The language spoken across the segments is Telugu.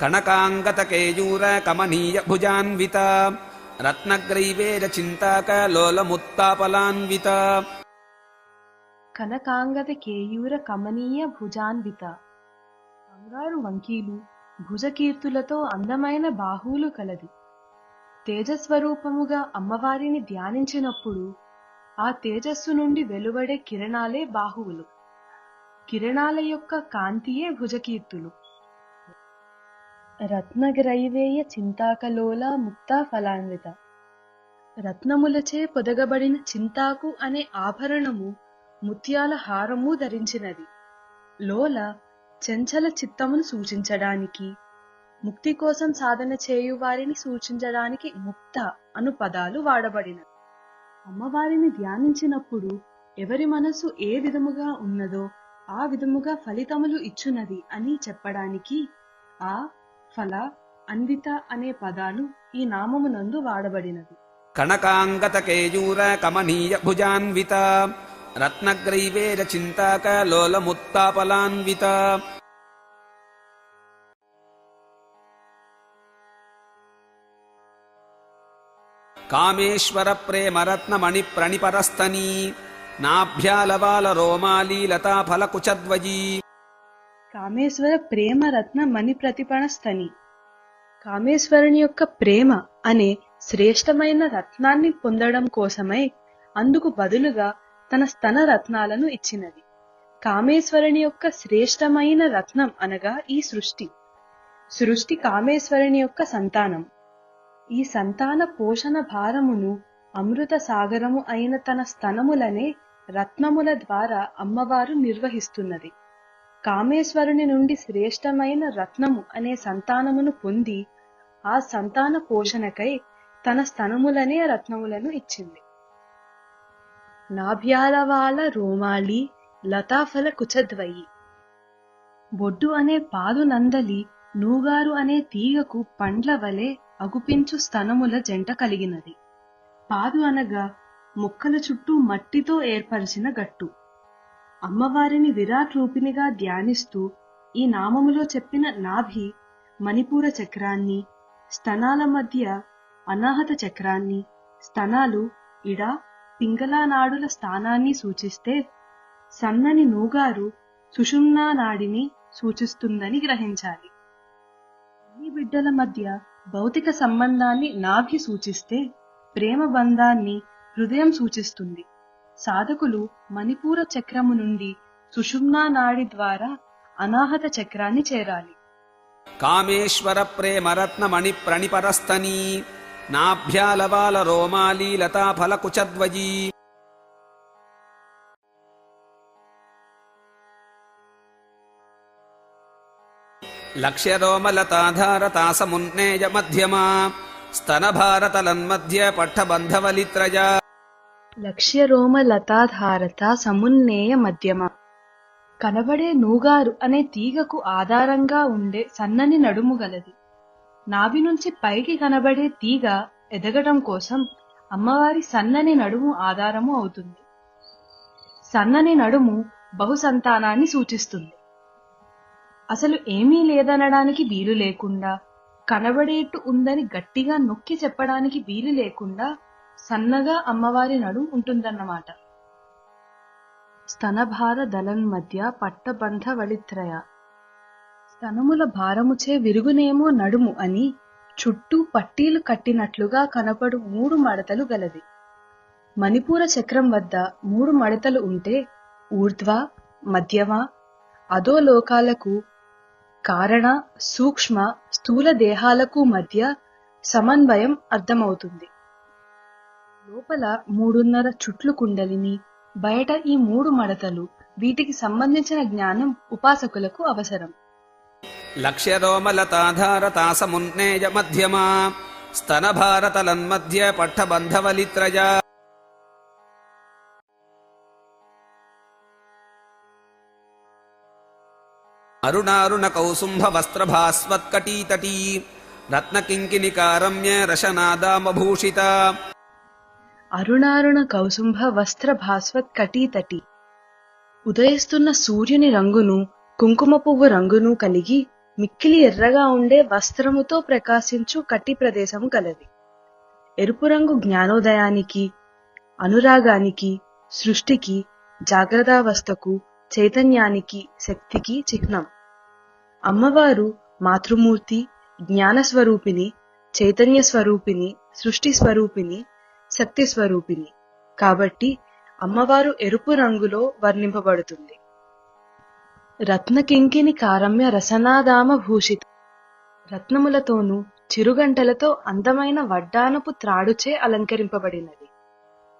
కనకాంగతకేయూర కమనీయ భుజాన్విత రత్నగ్రైవేర చింతాక లోలముత్తాపలాన్విత కనకాంగద కేయూర కమనీయ భుజాన్విత బంగారు వంకీలు భుజకీర్తులతో అందమైన బాహువులు కలది. తేజస్వరూపముగా అమ్మవారిని ధ్యానించినప్పుడు ఆ తేజస్సు నుండి వెలువడే కిరణాలే బాహువులు. కిరణాల యొక్క కాంతియే భుజకీర్తులు. రత్నగ్రైవేయ చింతాకలోల ముక్తా ఫలాన్విత. రత్నములచే పొదగబడిన చింతాకు అనే ఆభరణము ముత్యాల హారము ధరించినది. లోల చెంచల చిత్తమును సూచించడానికి ముక్తి కోసం సాధన చేయు వారిని సూచించడానికి ముక్త అను పదాలు వాడబడినవి. అమ్మవారిని ధ్యానించినప్పుడు ఎవరి మనసు ఏ విధముగా ఉన్నదో ఆ విధముగా ఫలితములు ఇచ్చునది అని చెప్పడానికి ఆ ఫల అన్విత అనే పదాలు ఈ నామమునందు వాడబడినవి కనకాంగతకేయూర కమనీయ భుజాన్విత రత్నగ్రైవేర చింతాక లోలముత్తాపలాన్విత. కామేశ్వర ప్రేమరత్నమణి ప్రణిపరస్తనీ నాభ్యాలవాల రోమాలీ లతాఫలకుచధ్వజీ కామేశ్వర ప్రేమ రత్న మణి ప్రతిపణస్తని కామేశ్వరుని యొక్క ప్రేమ అనే శ్రేష్టమైన రత్నాన్ని పొందడం కోసమై అందుకు బదులుగా తన స్తన రత్నాలను ఇచ్చినది. కామేశ్వరుని యొక్క శ్రేష్టమైన రత్నం అనగా ఈ సృష్టి. సృష్టి కామేశ్వరుని యొక్క సంతానం. ఈ సంతాన పోషణ భారమును అమృత సాగరము అయిన తన స్తనములనే రత్నముల ద్వారా అమ్మవారు నిర్వహిస్తున్నది. కామేశ్వరుని నుండి శ్రేష్టమైన రత్నము అనే సంతానమును పొంది ఆ సంతాన పోషణకై తన స్తనములనే రత్నములను ఇచ్చింది. నాభ్యాలవాల రోమాళి లతాఫల కుచద్వయి. బొడ్డు అనే పాదు నందలి నూగారు అనే తీగకు పండ్ల వలె అగుపించు స్తనముల జంట కలిగినది. పాదు అనగా మొక్కల చుట్టూ మట్టితో ఏర్పరిచిన గట్టు. అమ్మవారిని విరాట్ రూపినిగా ధ్యానిస్తూ ఈ నామములో చెప్పిన నాభి మణిపూర చక్రాన్ని స్తనాల మధ్య అనాహత చక్రాన్ని స్తనాలు ఇడ పింగళానాడుల స్థానాన్ని సూచిస్తే సన్నని నూగారు సుషుమ్నా నాడిని సూచిస్తుందని గ్రహించాలి. ఈ బిడ్డల మధ్య భౌతిక సంబంధాన్ని నాభి సూచిస్తే ప్రేమ బంధాన్ని హృదయం సూచిస్తుంది. సాధకులు మణిపూర చక్రము నుండి సుషుమ్నా నాడి ద్వారా అనాహత చక్రాన్ని చేరాలి. కామేశ్వర ప్రేమరత్నమణి ప్రణిపరస్తనీ నాభ్యాలవాల రోమాలీ లతాఫలకుచధ్వజీ లక్ష్యరోమలతాధారతాసమున్నేయ మధ్యమా స్తనభారతలన్మధ్య పట్టబంధవలిత్రజా లక్ష్యరోమ లతాధారత సమున్నేయ మధ్యమ. కనబడే నూగారు అనే తీగకు ఆధారంగా ఉండే సన్నని నడుము గలది. నాభి నుంచి పైకి కనబడే తీగ ఎదగడం కోసం అమ్మవారి సన్నని నడుము ఆధారము అవుతుంది. సన్నని నడుము బహుసంతానాన్ని సూచిస్తుంది. అసలు ఏమీ లేదనడానికి వీలు లేకుండా కనబడేట్టు ఉందని గట్టిగా నొక్కి చెప్పడానికి వీలు లేకుండా సన్నగా అమ్మవారి నడుం ఉంటుందన్నమాట. స్తనభార దళం మధ్య పట్టబంధ వళిత్రయ స్తనముల భారముచే విరుగునేమో నడుము అని చుట్టూ పట్టీలు కట్టినట్లుగా కనపడు మూడు మడతలు గలది. మణిపూర చక్రం వద్ద మూడు మడతలు ఉంటే ఊర్ధ్వ మధ్యమ అధోలోకాలకు కారణ సూక్ష్మ స్థూల దేహాలకు మధ్య సమన్వయం అర్థమవుతుంది. లోపల మూడున్నర చుట్లు కుండలిని బయట ఈ మూడు మడతలు వీటికి సంబంధించిన జ్ఞానం ఉపాసకులకు అవసరం. లక్ష్యరోమలతాధారతాసమున్నేయ మధ్యమా స్తనభారతలన్మధ్య పట్టబంధవలిత్రజా. అరుణారుణ కౌసుంభ వస్త్రభాస్వత్కటీతటీ రత్నకింకినికారమ్య రశనాదామభూషిత అరుణారుణ కౌసుంభ వస్త్ర భాస్వత్ కటీతటి. ఉదయిస్తున్న సూర్యుని రంగును కుంకుమ పువ్వు రంగును కలిగి మిక్కిలి ఎర్రగా ఉండే వస్త్రముతో ప్రకాశించు కటి ప్రదేశము కలది ఎరుపు రంగు జ్ఞానోదయానికి అనురాగానికి సృష్టికి జాగ్రత్తావస్థకు చైతన్యానికి శక్తికి చిహ్నం. అమ్మవారు మాతృమూర్తి జ్ఞాన స్వరూపిణి చైతన్య స్వరూపిణి సృష్టి స్వరూపిణి శక్తి స్వరూపిణి కాబట్టి అమ్మవారు ఎరుపు రంగులో వర్ణింపబడుతుంది. రత్నకింకిని కారమ్య రసనాదామ భూషిత. రత్నములతోనూ చిరుగంటలతో అందమైన వడ్డానపు త్రాడుచే అలంకరింపబడినది.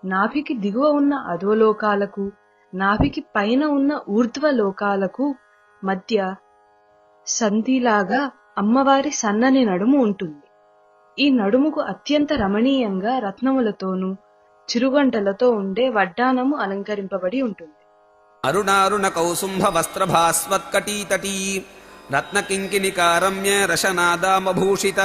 నాభికి దిగువ ఉన్న అధోలోకాలకు నాభికి పైన ఉన్న ఊర్ధ్వలోకాలకు మధ్య సంధిలాగా అమ్మవారి సన్నని నడుము ఉంటుంది. ఈ నడుముకు అత్యంత రమణీయంగా రత్నములతోనూ చిరుగంటలతో ఉండే వడ్డానము అలంకరింపబడి ఉంటుంది. అరుణారుణ కౌసుంభ వస్త్రభాస్వత్కటీతటీ రత్నకింకినికారమ్య రశనాదామభూషిత